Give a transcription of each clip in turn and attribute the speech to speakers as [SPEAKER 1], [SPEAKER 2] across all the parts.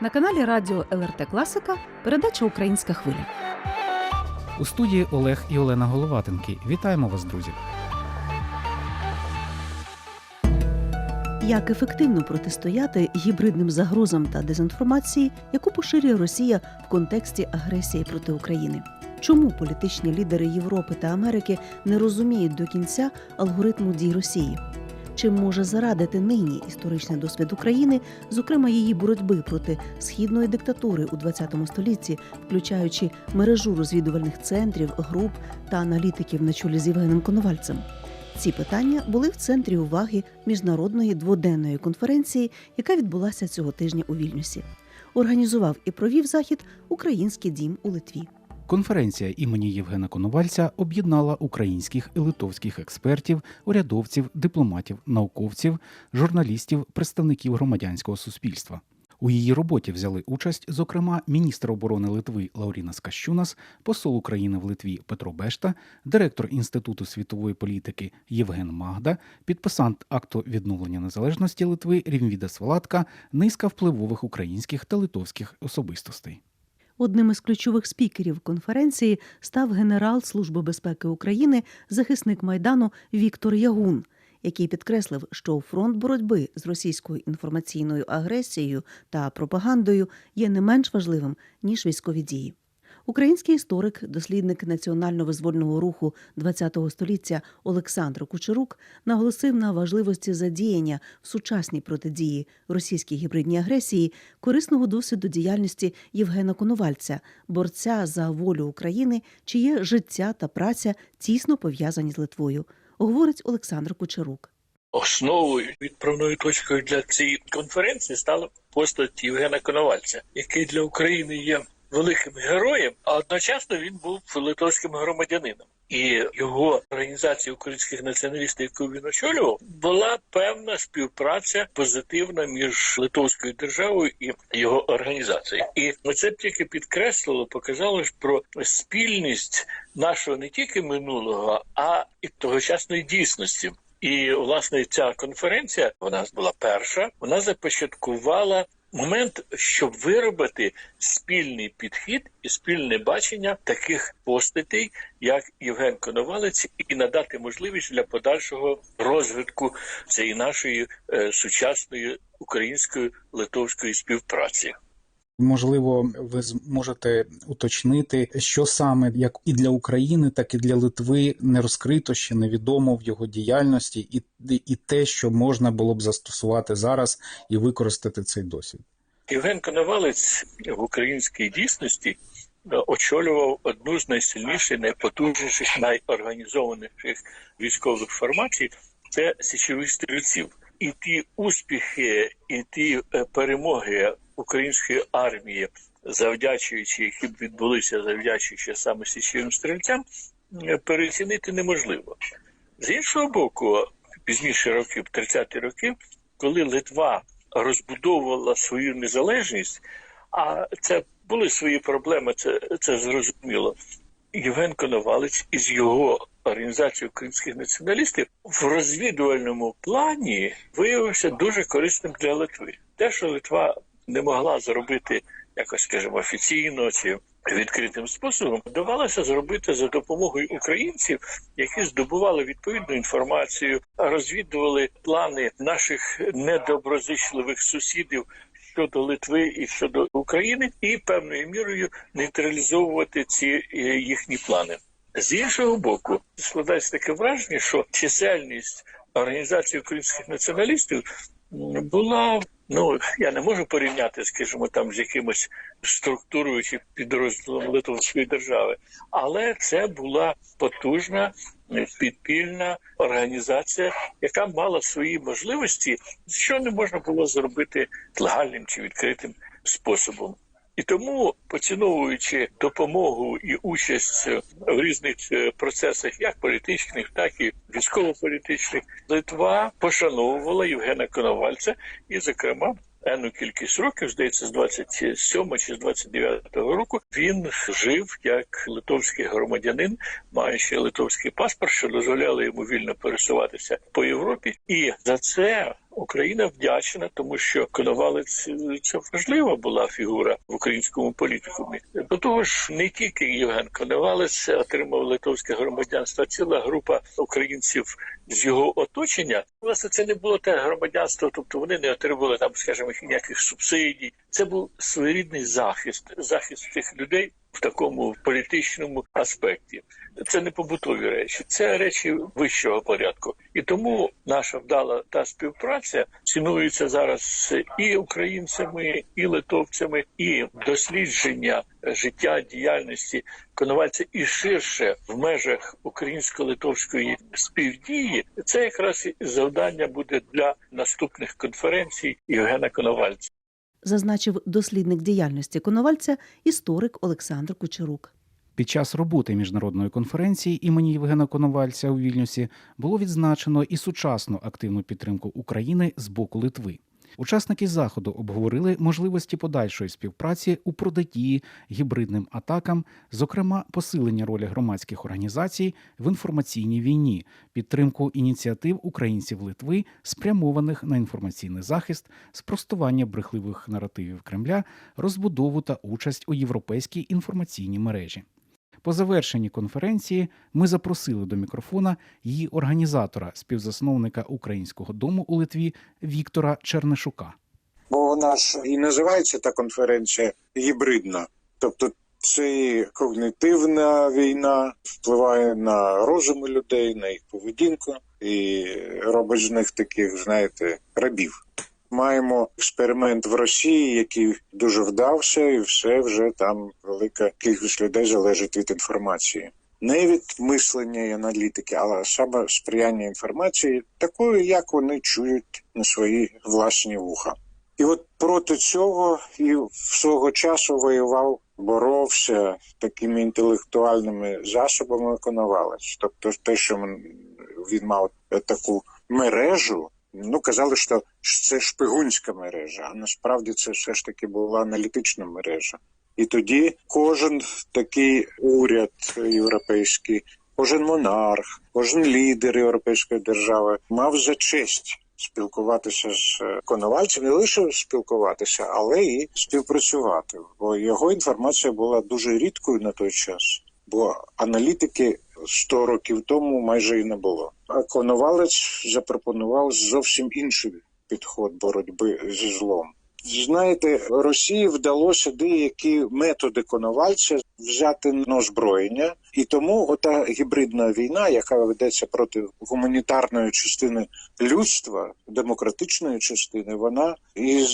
[SPEAKER 1] На каналі Радіо ЛРТ Класика передача Українська хвиля.
[SPEAKER 2] У студії Олег і Олена Головатенки. Вітаємо вас, друзі.
[SPEAKER 1] Як ефективно протистояти гібридним загрозам та дезінформації, яку поширює Росія в контексті агресії проти України? Чому політичні лідери Європи та Америки не розуміють до кінця алгоритму дій Росії? Чим може зарадити нині історичний досвід України, зокрема її боротьби проти східної диктатури у ХХ столітті, включаючи мережу розвідувальних центрів, груп та аналітиків на чолі з Євгеном Коновальцем? Ці питання були в центрі уваги міжнародної дводенної конференції, яка відбулася цього тижня у Вільнюсі. Організував і провів захід Український дім у Литві.
[SPEAKER 2] Конференція імені Євгена Коновальця об'єднала українських і литовських експертів, урядовців, дипломатів, науковців, журналістів, представників громадянського суспільства. У її роботі взяли участь, зокрема, міністр оборони Литви Лаурінас Кащунас, посол України в Литві Петро Бешта, директор Інституту світової політики Євген Магда, підписант акту відновлення незалежності Литви Рівнвідас Валатка, низка впливових українських та литовських особистостей.
[SPEAKER 1] Одним із ключових спікерів конференції став генерал Служби безпеки України, захисник майдану Віктор Ягун, який підкреслив, що фронт боротьби з російською інформаційною агресією та пропагандою є не менш важливим ніж військові дії. Український історик, дослідник національно-визвольного руху ХХ століття Олександр Кучерук наголосив на важливості задіяння в сучасній протидії російській гібридній агресії корисного досвіду діяльності Євгена Коновальця, борця за волю України, чиє життя та праця тісно пов'язані з Литвою, говорить Олександр Кучерук.
[SPEAKER 3] Основою відправною точкою для цієї конференції стала постать Євгена Коновальця, який для України є великим героєм, а одночасно він був литовським громадянином. І його організація українських націоналістів, яку він очолював, була певна співпраця позитивна між Литовською державою і його організацією. І це б тільки підкреслило, показало ж про спільність нашого не тільки минулого, а і тогочасної дійсності. І власне ця конференція вона була перша. Вона започаткувала момент, щоб виробити спільний підхід і спільне бачення таких постатей, як Євген Коновалець, і надати можливість для подальшого розвитку цієї нашої е, сучасної української литовської співпраці.
[SPEAKER 4] Можливо, ви зможете уточнити, що саме як і для України, так і для Литви не розкрито ще невідомо в його діяльності, і, і те, що можна було б застосувати зараз і використати цей досвід.
[SPEAKER 3] Євген Коновалець в українській дійсності е, очолював одну з найсильніших, найпотужніших, найорганізованіших військових формацій це січових стрільців. І ті успіхи, і ті е, перемоги української армії, завдячуючи, які б відбулися, завдячуючи саме січовим стрільцям, е, переоцінити неможливо. З іншого боку, пізніше років, 30-ті роки, коли Литва розбудовувала свою незалежність, а це були свої проблеми, це, це зрозуміло. Євген Коновалець із його організацією українських націоналістів в розвідувальному плані виявився дуже корисним для Литви. Те, що Литва не могла зробити якось, скажімо, офіційно чи відкритим способом, вдавалося зробити за допомогою українців, які здобували відповідну інформацію, розвідували плани наших недоброзичливих сусідів. Щодо Литви і щодо України, і певною мірою нейтралізовувати ці е, їхні плани з іншого боку, складається таке враження, що чисельність організації українських націоналістів була. Ну я не можу порівняти, скажімо, там з якимось структурою чи підрозділом Литовської держави, але це була потужна підпільна організація, яка мала свої можливості, що не можна було зробити легальним чи відкритим способом. І тому, поціновуючи допомогу і участь в різних е, процесах, як політичних, так і військово-політичних, Литва пошановувала Євгена Коновальця, і, зокрема, енну кількість років, здається, з 27 чи з 29 року він жив як литовський громадянин, маючи литовський паспорт, що дозволяло йому вільно пересуватися по Європі, і за це Україна вдячна, тому що Коновалець це важлива була фігура в українському політикумі. До того ж, не тільки Євген Коновалець отримав литовське громадянство, а ціла група українців з його оточення. Власне, це не було те громадянство, тобто вони не отримували там, скажімо, ніяких субсидій. Це був своєрідний захист, захист цих людей в такому політичному аспекті. Це не побутові речі, це речі вищого порядку. І тому наша вдала та співпраця цінується зараз і українцями, і литовцями, і дослідження життя діяльності Коновальця і ширше в межах українсько-литовської співдії. Це якраз завдання буде для наступних конференцій Євгена Коновальця.
[SPEAKER 1] Зазначив дослідник діяльності Коновальця історик Олександр Кучерук.
[SPEAKER 2] Під час роботи міжнародної конференції імені Євгена Коновальця у Вільнюсі було відзначено і сучасну активну підтримку України з боку Литви. Учасники заходу обговорили можливості подальшої співпраці у протидії гібридним атакам, зокрема посилення ролі громадських організацій в інформаційній війні, підтримку ініціатив українців Литви, спрямованих на інформаційний захист, спростування брехливих наративів Кремля, розбудову та участь у європейській інформаційній мережі. По завершенні конференції ми запросили до мікрофона її організатора, співзасновника Українського дому у Литві Віктора Чернишука.
[SPEAKER 5] Бо вона ж і називається та конференція гібридна. Тобто це і когнитивна війна впливає на розуми людей, на їх поведінку і робить з них таких, знаєте, рабів. Маємо експеримент в Росії, який дуже вдався, і все вже там велика кількість людей залежить від інформації. Не від мислення і аналітики, але саме сприяння інформації, такою, як вони чують на свої власні вуха. І от проти цього і свого часу воював, боровся такими інтелектуальними засобами Коновалець. Тобто, те, що він мав таку мережу. Ну, казали, що це шпигунська мережа, а насправді це все ж таки була аналітична мережа. І тоді кожен такий уряд європейський, кожен монарх, кожен лідер європейської держави мав за честь спілкуватися з Коновальцем, не лише спілкуватися, але і співпрацювати. Бо його інформація була дуже рідкою на той час, бо аналітики 100 років тому майже і не було. А Коновалець запропонував зовсім інший підход боротьби зі злом. Знаєте, Росії вдалося деякі методи Коновальця взяти на озброєння, і тому ота гібридна війна, яка ведеться проти гуманітарної частини людства, демократичної частини, вона і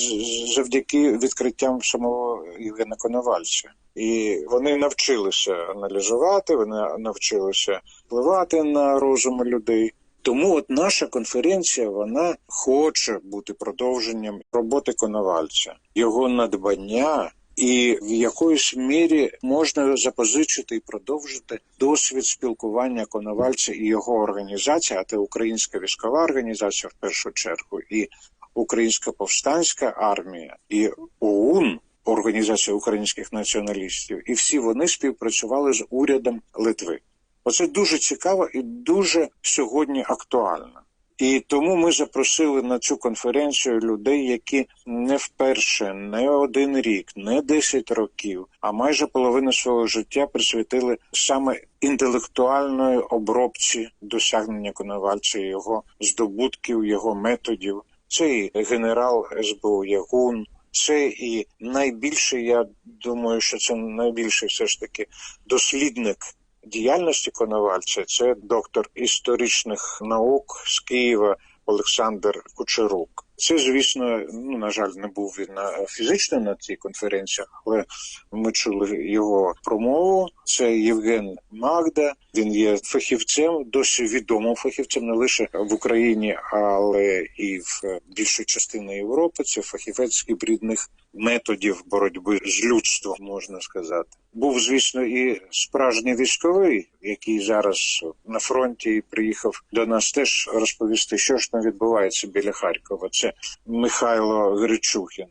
[SPEAKER 5] завдяки відкриттям самого Євгена Коновальця. І вони навчилися аналізувати, вони навчилися впливати на розум людей. Тому от наша конференція вона хоче бути продовженням роботи Коновальця, його надбання, і в якоїсь мірі можна запозичити і продовжити досвід спілкування Коновальця і його організації, а це Українська військова організація в першу чергу, і Українська повстанська армія, і ОУН. Організація українських націоналістів, і всі вони співпрацювали з урядом Литви. Оце дуже цікаво і дуже сьогодні актуально. І тому ми запросили на цю конференцію людей, які не вперше, не один рік, не 10 років, а майже половину свого життя присвятили саме інтелектуальної обробці досягнення Коновальця, його здобутків, його методів. Це і генерал СБУ Ягун. Це і найбільший, я думаю, що це найбільший все ж таки дослідник діяльності Коновальця. Це доктор історичних наук з Києва Олександр Кучерук. Це, звісно, ну на жаль, не був він на фізично на цій конференції, але ми чули його промову. Це Євген Магда. Він є фахівцем, досі відомим фахівцем не лише в Україні, але і в більшій частині Європи. Це фахівець гібридних методів боротьби з людством, можна сказати. Був, звісно, і справжній військовий, який зараз на фронті приїхав до нас теж розповісти, що ж там відбувається біля Харкова. Це Михайло Гречухін.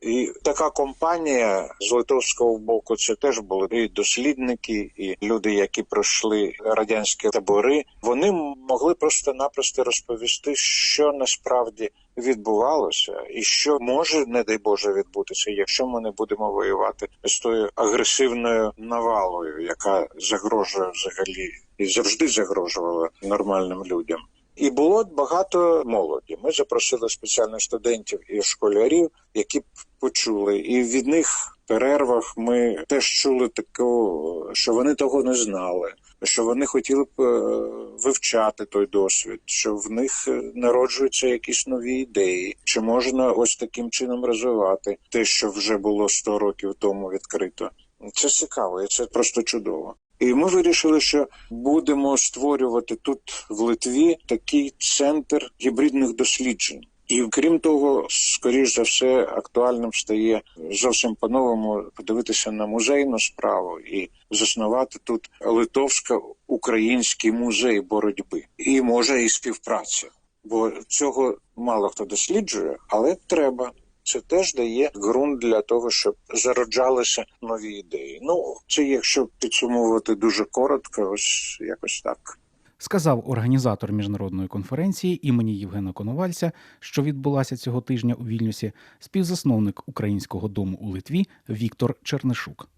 [SPEAKER 5] І така компанія з литовського боку це теж були і дослідники, і люди, які пройшли радянські табори. Вони могли просто-напросто розповісти, що насправді відбувалося, і що може, не дай Боже, відбутися, якщо ми не будемо воювати з тою агресивною навалою, яка загрожує взагалі і завжди загрожувала нормальним людям. І було багато молоді. Ми запросили спеціальних студентів і школярів, які почули, і від них в перервах ми теж чули такого, що вони того не знали, що вони хотіли б е, вивчати той досвід, що в них е, народжуються якісь нові ідеї, чи можна ось таким чином розвивати те, що вже було 100 років тому відкрито. Це цікаво, і це просто чудово. І ми вирішили, що будемо створювати тут в Литві такий центр гібридних досліджень. І крім того, скоріш за все, актуальним стає зовсім по-новому подивитися на музейну справу і заснувати тут литовсько-український музей боротьби і може і співпраця. Бо цього мало хто досліджує, але треба. Це теж дає ґрунт для того, щоб зароджалися нові ідеї. Ну, це якщо підсумовувати дуже коротко, ось якось так.
[SPEAKER 2] Сказав організатор міжнародної конференції імені Євгена Коновальця, що відбулася цього тижня у Вільнюсі, співзасновник українського дому у Литві Віктор Чернишук.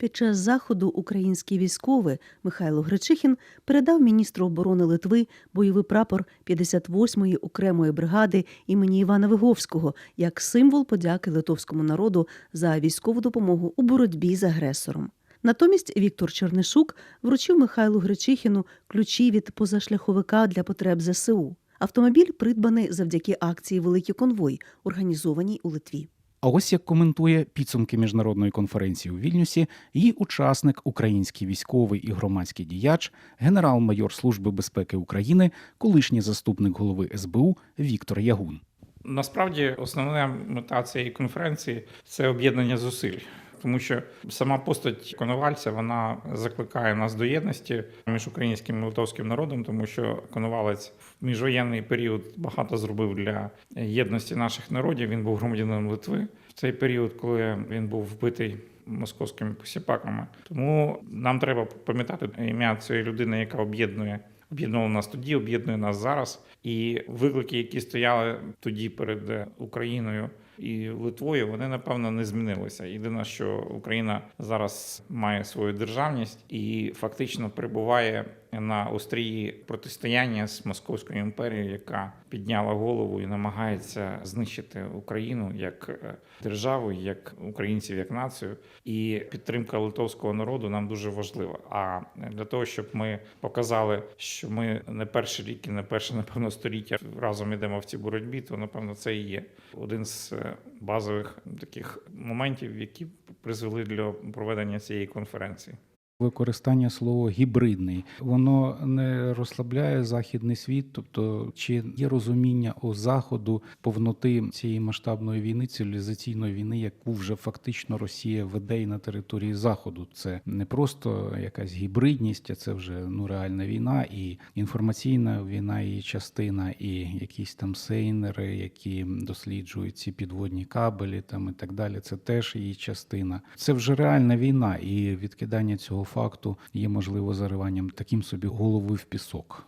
[SPEAKER 1] Під час заходу український військовий Михайло Гречихін передав міністру оборони Литви бойовий прапор 58-ї окремої бригади імені Івана Виговського як символ подяки литовському народу за військову допомогу у боротьбі з агресором. Натомість Віктор Чернишук вручив Михайлу Гречихіну ключі від позашляховика для потреб ЗСУ. Автомобіль придбаний завдяки акції Великий конвой, організованій у Литві.
[SPEAKER 2] А ось як коментує підсумки міжнародної конференції у Вільнюсі її учасник, український військовий і громадський діяч, генерал-майор Служби безпеки України, колишній заступник голови СБУ Віктор Ягун.
[SPEAKER 6] Насправді основна мета цієї конференції це об'єднання зусиль. Тому що сама постать Коновальця вона закликає нас до єдності між українським і литовським народом, тому що Коновалець в міжвоєнний період багато зробив для єдності наших народів. Він був громадянином Литви в цей період, коли він був вбитий московськими посіпаками. Тому нам треба пам'ятати ім'я цієї людини, яка об'єднує об'єднувала нас тоді, об'єднує нас зараз. І виклики, які стояли тоді перед Україною і Литвою, вони напевно не змінилися. Єдине, що Україна зараз має свою державність і фактично перебуває на острії протистояння з Московською імперією, яка підняла голову і намагається знищити Україну як е, державу, як українців, як націю. І підтримка литовського народу нам дуже важлива. А для того, щоб ми показали, що ми не перший рік і не перше, напевно, століття разом йдемо в цій боротьбі, то напевно це і є один з е, базових таких моментів, які призвели до проведення цієї конференції.
[SPEAKER 2] Використання слова гібридний воно не розслабляє західний світ, тобто чи є розуміння у заходу повноти цієї масштабної війни, цивілізаційної війни, яку вже фактично Росія веде і на території заходу. Це не просто якась гібридність, а це вже ну реальна війна, і інформаційна війна, її частина, і якісь там сейнери, які досліджують ці підводні кабелі, там і так далі. Це теж її частина. Це вже реальна війна, і відкидання цього факту є можливо зариванням таким собі голови в пісок.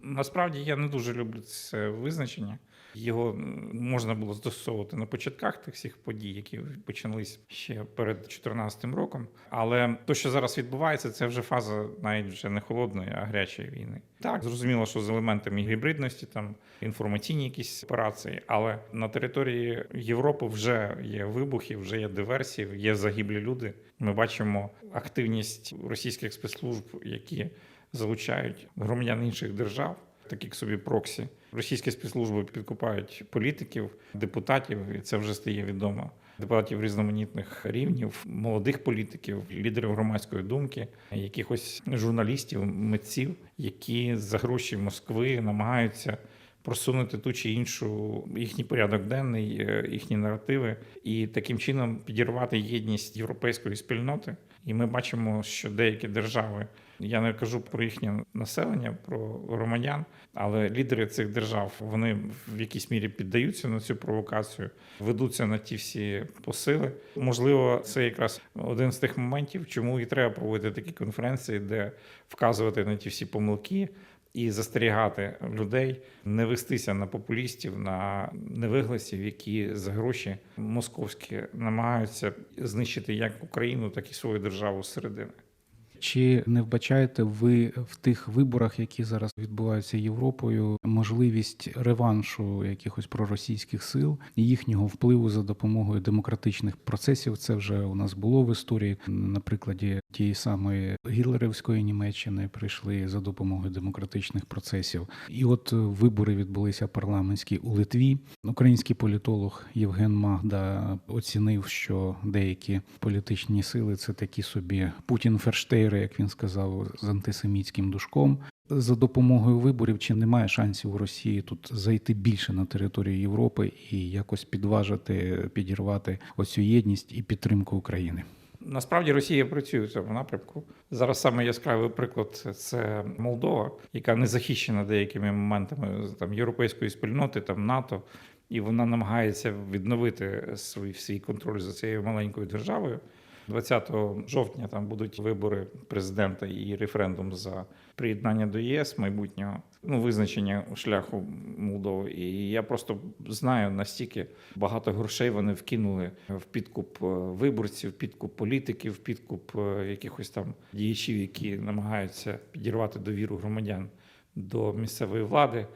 [SPEAKER 6] Насправді я не дуже люблю це визначення. Його можна було застосовувати на початках тих всіх подій, які почались ще перед 2014 роком. Але те, що зараз відбувається, це вже фаза навіть вже не холодної, а гарячої війни. Так, зрозуміло, що з елементами гібридності, там інформаційні якісь операції, але на території Європи вже є вибухи, вже є диверсії, є загиблі люди. Ми бачимо активність російських спецслужб, які залучають громадян інших держав, такі собі проксі. Російські спецслужби підкупають політиків, депутатів, і це вже стає відомо. Депутатів різноманітних рівнів, молодих політиків, лідерів громадської думки, якихось журналістів, митців, які за гроші Москви намагаються просунути ту чи іншу їхній порядок денний, е, їхні наративи, і таким чином підірвати єдність європейської спільноти. І ми бачимо, що деякі держави, я не кажу про їхнє населення, про громадян, але лідери цих держав вони в якійсь мірі піддаються на цю провокацію, ведуться на ті всі посили. Можливо, це якраз один з тих моментів, чому і треба проводити такі конференції, де вказувати на ті всі помилки. І застерігати людей, не вестися на популістів, на невигласів, які за гроші московські намагаються знищити як Україну, так і свою державу зсередини.
[SPEAKER 2] Чи не вбачаєте ви в тих виборах, які зараз відбуваються Європою, можливість реваншу якихось проросійських сил і їхнього впливу за допомогою демократичних процесів? Це вже у нас було в історії. На прикладі тієї самої гітлерівської Німеччини прийшли за допомогою демократичних процесів. І от вибори відбулися парламентські у Литві. Український політолог Євген Магда оцінив, що деякі політичні сили це такі собі Путін Ферштейри, як він сказав, з антисемітським душком. За допомогою виборів чи немає шансів у Росії тут зайти більше на територію Європи і якось підважити, підірвати оцю єдність і підтримку України?
[SPEAKER 6] Насправді Росія працює в цьому напрямку. Зараз саме яскравий приклад це Молдова, яка не захищена деякими моментами там європейської спільноти, там НАТО, і вона намагається відновити свій, свій контроль за цією маленькою державою. 20 жовтня там будуть вибори президента і референдум за приєднання до ЄС майбутнього, ну визначення шляху Молдови. І я просто знаю настільки багато грошей вони вкинули в підкуп е, виборців, підкуп політиків, підкуп е, якихось там діячів, які намагаються підірвати довіру громадян до місцевої влади.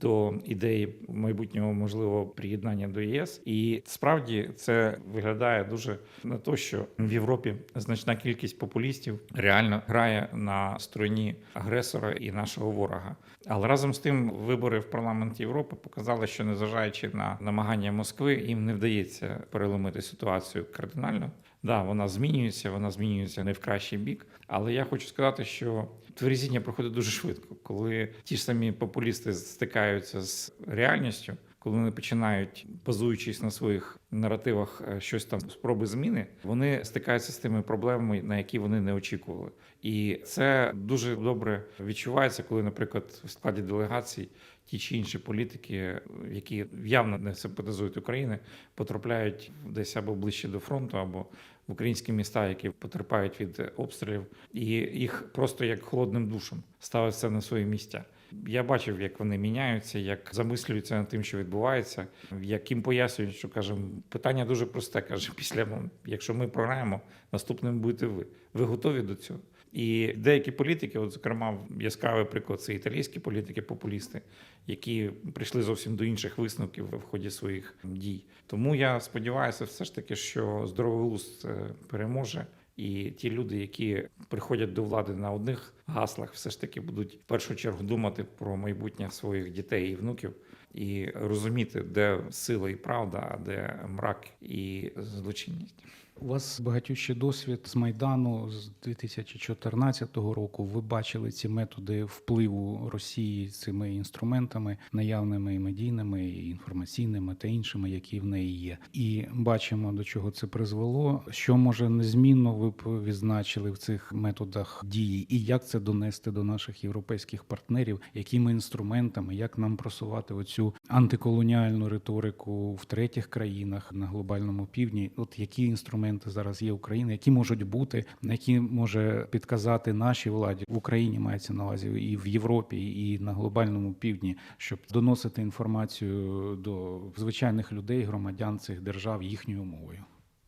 [SPEAKER 6] До ідеї майбутнього можливого приєднання до ЄС, і справді це виглядає дуже на те, що в Європі значна кількість популістів реально грає на стороні агресора і нашого ворога. Але разом з тим, вибори в парламент Європи показали, що незважаючи на намагання Москви, їм не вдається переломити ситуацію кардинально. Да, вона змінюється, вона змінюється не в кращий бік. Але я хочу сказати, що тверезіння проходить дуже швидко, коли ті ж самі популісти стикаються з реальністю, коли вони починають, базуючись на своїх наративах, е, щось там спроби зміни, вони стикаються з тими проблемами, на які вони не очікували. І це дуже добре відчувається, коли, наприклад, в складі делегацій ті чи інші політики, які явно не симпатизують Україні, потрапляють десь або ближче до фронту, або в українські міста, які потерпають від обстрілів, і їх просто як холодним душем ставиться на свої місця. Я бачив, як вони міняються, як замислюються над тим, що відбувається, як їм пояснюють, що кажемо, питання дуже просте. каже, після якщо ми програємо, наступним будете ви. Ви готові до цього? І деякі політики, от зокрема, яскравий приклад це італійські політики, популісти, які прийшли зовсім до інших висновків в ході своїх дій. Тому я сподіваюся, все ж таки, що здоровий глузд е, переможе. І ті люди, які приходять до влади на одних гаслах, все ж таки будуть в першу чергу думати про майбутнє своїх дітей і внуків, і розуміти, де сила і правда, а де мрак і злочинність.
[SPEAKER 2] У вас багатющий досвід з майдану з 2014 року. Ви бачили ці методи впливу Росії цими інструментами, наявними і медійними, і інформаційними та іншими, які в неї є. І бачимо до чого це призвело. Що може незмінно ви б відзначили в цих методах дії, і як це донести до наших європейських партнерів, якими інструментами, як нам просувати оцю антиколоніальну риторику в третіх країнах на глобальному півдні? От які інструменти зараз є України, які можуть бути, які може підказати нашій владі в Україні, мається на увазі і в Європі, і на глобальному півдні, щоб доносити інформацію до звичайних людей, громадян цих держав їхньою мовою.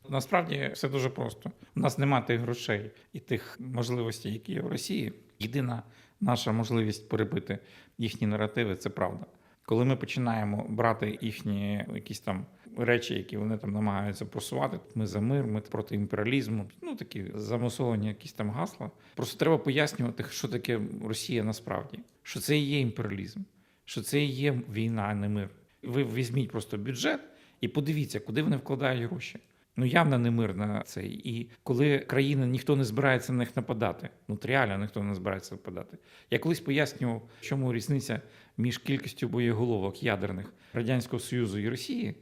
[SPEAKER 6] Насправді все дуже просто. У нас немає тих грошей і тих можливостей, які є в Росії. Єдина наша можливість перебити їхні наративи це правда. Коли ми починаємо брати їхні якісь там речі, які вони там намагаються просувати, ми за мир, ми проти імперіалізму, ну такі замасовані якісь там гасла. Просто треба пояснювати, що таке Росія насправді, що це і є імперіалізм, що це і є війна, а не мир. Ви візьміть просто бюджет і подивіться, куди вони вкладають гроші. Ну, явно не мир на цей. І коли країна ніхто не збирається на них нападати, ну реально ніхто не збирається нападати. Я колись пояснював, в чому різниця між кількістю боєголовок ядерних Радянського Союзу і Росії,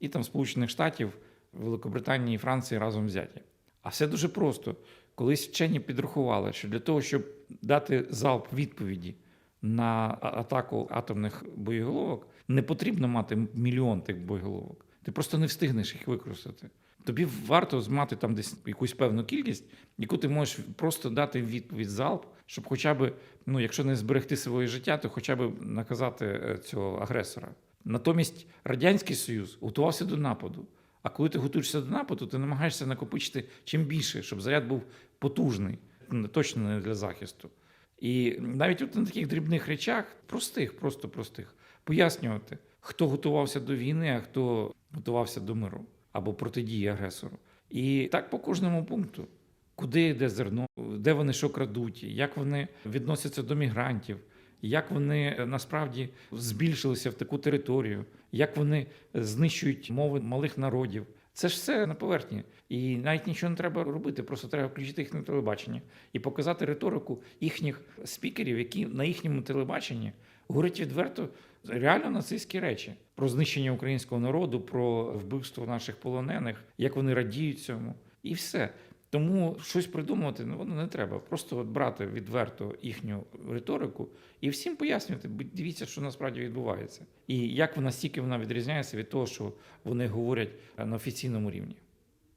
[SPEAKER 6] і там Сполучених Штатів, Великобританії і Франції разом взяті. А все дуже просто. Колись вчені підрахували, що для того, щоб дати залп відповіді на атаку атомних боєголовок, не потрібно мати мільйон тих боєголовок. Ти просто не встигнеш їх використати. Тобі варто мати там десь якусь певну кількість, яку ти можеш просто дати відповідь залп, щоб хоча б, ну якщо не зберегти своє життя, то хоча б наказати е, цього агресора. Натомість Радянський Союз готувався до нападу. А коли ти готуєшся до нападу, ти намагаєшся накопичити чим більше, щоб заряд був потужний, точно не для захисту. І навіть от на таких дрібних речах, простих, просто простих, пояснювати, хто готувався до війни, а хто готувався до миру або протидії агресору. І так по кожному пункту. Куди йде зерно, де вони що крадуть, як вони відносяться до мігрантів, як вони е, насправді збільшилися в таку територію, як вони знищують мови малих народів. Це ж все на поверхні. І навіть нічого не треба робити, просто треба включити їх на телебачення і показати риторику їхніх спікерів, які на їхньому телебаченні говорять відверто реально нацистські речі про знищення українського народу, про вбивство наших полонених, як вони радіють цьому, і все. Тому щось придумувати ну, воно не треба. Просто от брати відверто їхню риторику і всім пояснювати, «Бо дивіться, що насправді відбувається, і як вона стільки вона відрізняється від того, що вони говорять е, на офіційному рівні.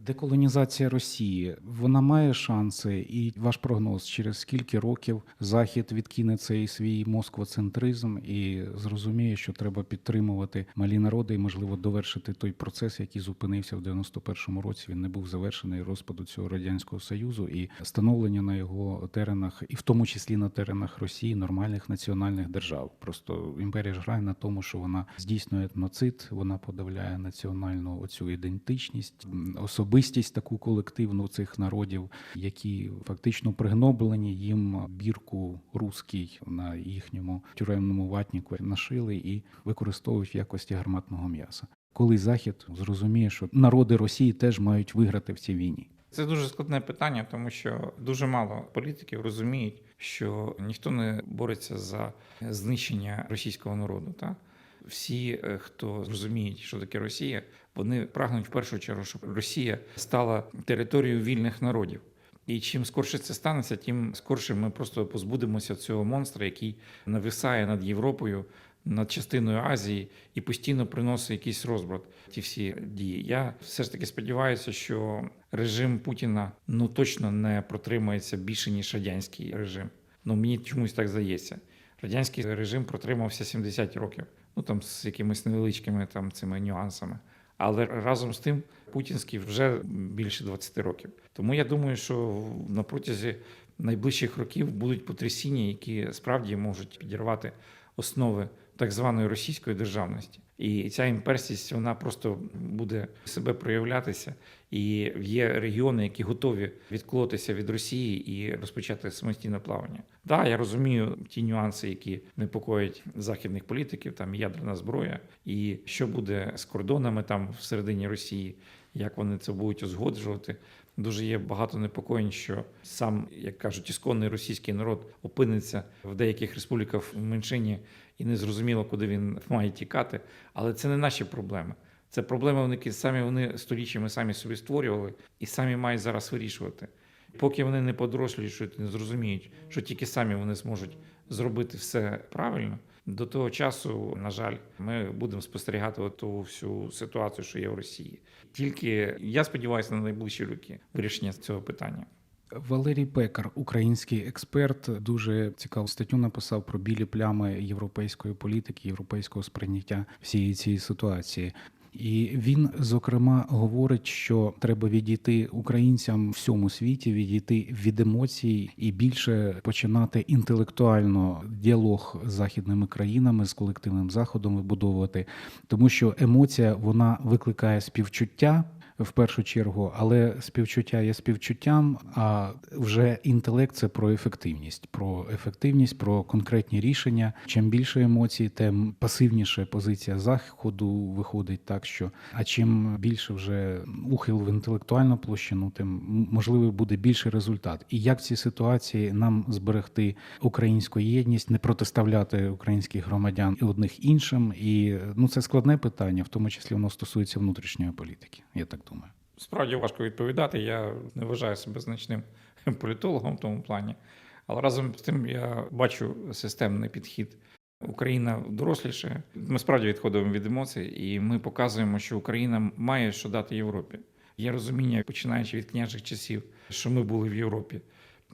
[SPEAKER 2] Деколонізація Росії вона має шанси, і ваш прогноз через скільки років Захід відкине цей свій москвоцентризм і зрозуміє, що треба підтримувати малі народи і можливо довершити той процес, який зупинився в 91-му році. Він не був завершений розпаду цього радянського союзу і становлення на його теренах, і в тому числі на теренах Росії нормальних національних держав. Просто імперія ж грає на тому, що вона здійснює етноцид, вона подавляє національну оцю ідентичність, м, особистість таку колективну цих народів, які фактично пригноблені їм бірку руський на їхньому тюремному ватніку нашили і використовують в якості гарматного м'яса. Коли захід зрозуміє, що народи Росії теж мають виграти в цій війні.
[SPEAKER 6] Це дуже складне питання, тому що дуже мало політиків розуміють, що ніхто не бореться за знищення російського народу. Так? Всі, е, хто розуміють, що таке Росія, вони прагнуть в першу чергу, щоб Росія стала територією вільних народів. І чим скорше це станеться, тим скорше ми просто позбудемося цього монстра, який нависає над Європою, над частиною Азії і постійно приносить якийсь розбрат. Ті всі дії. Я все ж таки сподіваюся, що режим Путіна ну точно не протримається більше ніж радянський режим. Ну мені чомусь так здається. Радянський режим протримався 70 років. Ну там з якимись невеличкими там цими нюансами. Але разом з тим путінський вже більше 20 років. Тому я думаю, що на протязі найближчих років будуть потрясіння, які справді можуть підірвати основи так званої російської державності. І ця імперськість вона просто буде себе проявлятися. І є регіони, які готові відколотися від Росії і розпочати самостійне плавання. Так, я розумію ті нюанси, які непокоять західних політиків, там ядерна зброя, і що буде з кордонами там всередині Росії, як вони це будуть узгоджувати. Дуже є багато непокоєнь, що сам, як кажуть, ісконний російський народ опиниться в деяких республіках в меншині і не зрозуміло, куди він має тікати. Але це не наші проблеми. Це проблеми, вони які самі вони століттями самі собі створювали і самі мають зараз вирішувати. Поки вони не подоросліють, що не зрозуміють, що тільки самі вони зможуть зробити все правильно. До того часу, на жаль, ми будемо спостерігати ту всю ситуацію, що є в Росії. Тільки я сподіваюся на найближчі роки вирішення цього питання.
[SPEAKER 2] Валерій Пекар, український експерт, дуже цікаву статтю написав про білі плями європейської політики, європейського сприйняття всієї цієї ситуації. І він зокрема говорить, що треба відійти українцям в всьому світі, відійти від емоцій і більше починати інтелектуально діалог з західними країнами з колективним заходом вибудовувати, тому що емоція вона викликає співчуття в першу чергу, але співчуття є співчуттям, а вже інтелект це про ефективність, про ефективність, про конкретні рішення. Чим більше емоцій, тим пасивніше позиція заходу виходить так, що а чим більше вже ухил в інтелектуальну площину, тим можливо буде більший результат. І як в цій ситуації нам зберегти українську єдність, не протиставляти українських громадян і одних іншим, і ну це складне питання, в тому числі воно стосується внутрішньої політики. Я так думаю.
[SPEAKER 6] Справді важко відповідати. Я не вважаю себе значним політологом в тому плані. Але разом з тим я бачу системний підхід Україна доросліше. Ми справді відходимо від емоцій, і ми показуємо, що Україна має що дати Європі. Є розуміння, починаючи від княжих часів, що ми були в Європі.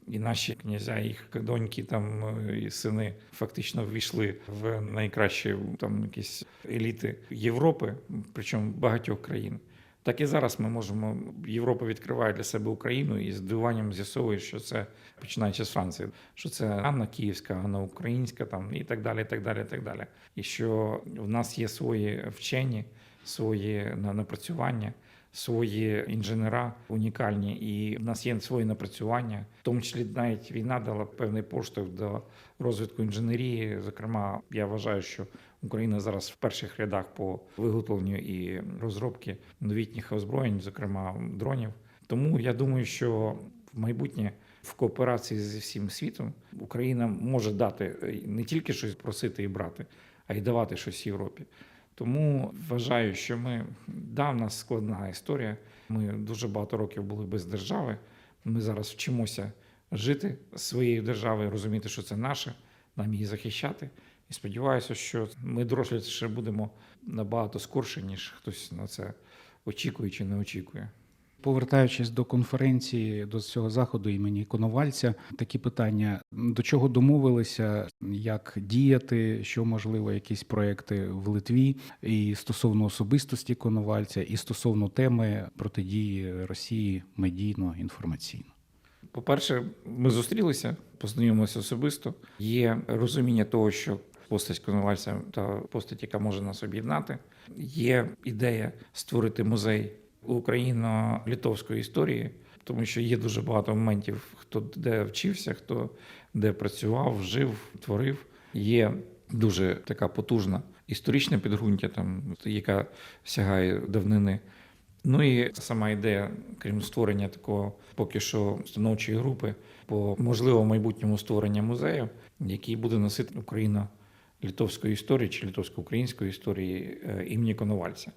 [SPEAKER 6] І наші князя, їх доньки там е, і сини фактично ввійшли в найкращі там якісь еліти Європи, причому багатьох країн. Так і зараз ми можемо. Європа відкриває для себе Україну і з диванням з'ясовує, що це починаючи з Франції, що це Анна Київська, Анна Українська, там і так далі. І так далі, і так далі. І що в нас є свої вчені, свої на- напрацювання, свої інженера унікальні, і в нас є свої напрацювання, в тому числі навіть війна дала певний поштовх до розвитку інженерії. Зокрема, я вважаю, що Україна зараз в перших рядах по виготовленню і розробці новітніх озброєнь, зокрема дронів. Тому я думаю, що в майбутнє в кооперації зі всім світом Україна може дати е, не тільки щось просити і брати, а й давати щось Європі. Тому вважаю, що ми да, в нас складна історія. Ми дуже багато років були без держави. Ми зараз вчимося жити своєю державою, розуміти, що це наше, нам її захищати. І сподіваюся, що ми дорослі ще будемо набагато скорше, ніж хтось на це очікує чи не очікує.
[SPEAKER 2] Повертаючись до конференції, до цього заходу імені Коновальця, такі питання: до чого домовилися, як діяти, що можливо, якісь проекти в Литві, і стосовно особистості Коновальця, і стосовно теми протидії Росії медійно інформаційно.
[SPEAKER 6] По-перше, ми зустрілися, познайомилися особисто. Є розуміння того, що постать Коновальця та постать, яка може нас об'єднати. Є ідея створити музей україно-литовської історії, тому що є дуже багато моментів, хто де вчився, хто де працював, жив, творив. Є дуже така потужна історична підґрунтя, там яка сягає давнини. Ну і сама ідея, крім створення такого поки що установчої групи по можливо майбутньому створення музею, який буде носити Україна литовської історії чи литовсько-української історії е, імені Коновальця.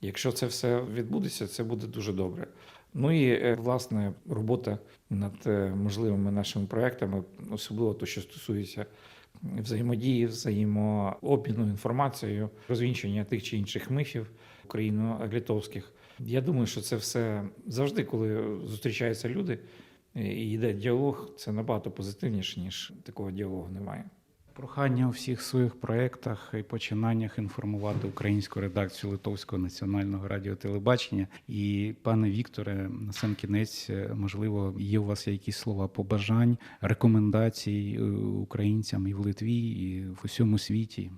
[SPEAKER 6] Якщо це все відбудеться, це буде дуже добре. Ну і е, власне робота над е, можливими нашими проектами, особливо то, що стосується взаємодії, взаємообміну інформацією, розвінчення тих чи інших мифів україно-литовських. Я думаю, що це все завжди, коли зустрічаються люди і йде діалог, це набагато позитивніше, ніж такого діалогу немає.
[SPEAKER 2] Прохання у всіх своїх проєктах і починаннях інформувати українську редакцію Литовського національного радіотелебачення. І пане Вікторе, на сам кінець, е, можливо, є у вас якісь слова побажань, рекомендацій е, українцям і в Литві, і в усьому світі.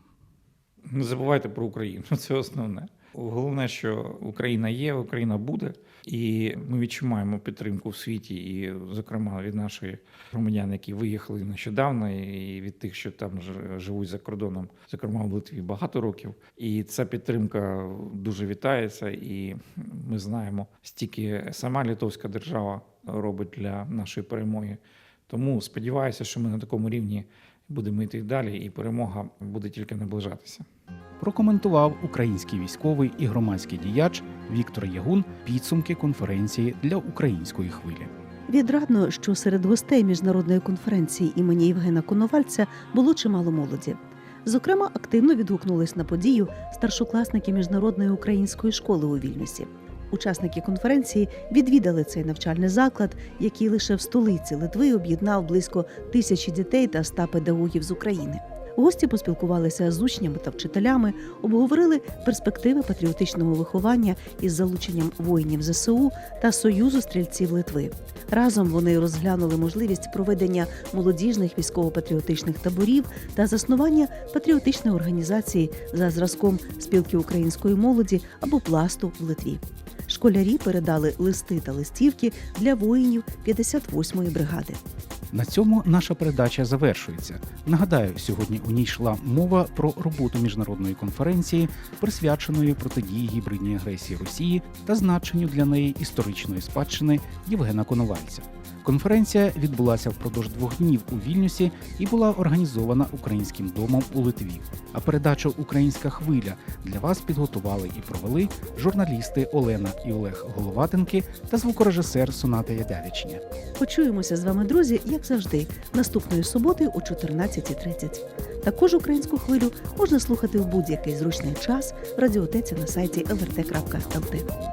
[SPEAKER 6] Не забувайте про Україну. Це основне. Головне, що Україна є, Україна буде, і ми відчуваємо підтримку в світі, і, зокрема, від нашої громадян, які виїхали нещодавно, і від тих, що там живуть за кордоном, зокрема в Литві, багато років. І ця підтримка дуже вітається. І ми знаємо, стільки сама литовська держава робить для нашої перемоги. Тому сподіваюся, що ми на такому рівні будемо йти далі, і перемога буде тільки наближатися.
[SPEAKER 2] Прокоментував український військовий і громадський діяч Віктор Ягун підсумки конференції для української хвилі.
[SPEAKER 1] Відрадно, що серед гостей міжнародної конференції імені Євгена Коновальця було чимало молоді. Зокрема, активно відгукнулись на подію старшокласники міжнародної української школи у Вільнюсі. Учасники конференції відвідали цей навчальний заклад, який лише в столиці Литви об'єднав близько тисячі дітей та ста педагогів з України. Гості поспілкувалися з учнями та вчителями, обговорили перспективи патріотичного виховання із залученням воїнів ЗСУ та Союзу стрільців Литви. Разом вони розглянули можливість проведення молодіжних військово-патріотичних таборів та заснування патріотичної організації за зразком спілки української молоді або пласту в Литві. Школярі передали листи та листівки для воїнів 58-ї бригади.
[SPEAKER 2] На цьому наша передача завершується. Нагадаю, сьогодні у ній йшла мова про роботу міжнародної конференції, присвяченої протидії гібридній агресії Росії та значенню для неї історичної спадщини Євгена Коновальця. Конференція відбулася впродовж двох днів у Вільнюсі і була організована українським домом у Литві. А передачу Українська хвиля для вас підготували і провели журналісти Олена і Олег Головатенки та звукорежисер Соната Ядявічня.
[SPEAKER 1] Почуємося з вами, друзі, як завжди, наступної суботи о 14.30. Також українську хвилю можна слухати в будь-який зручний час в радіотеці на сайті lrt.lt.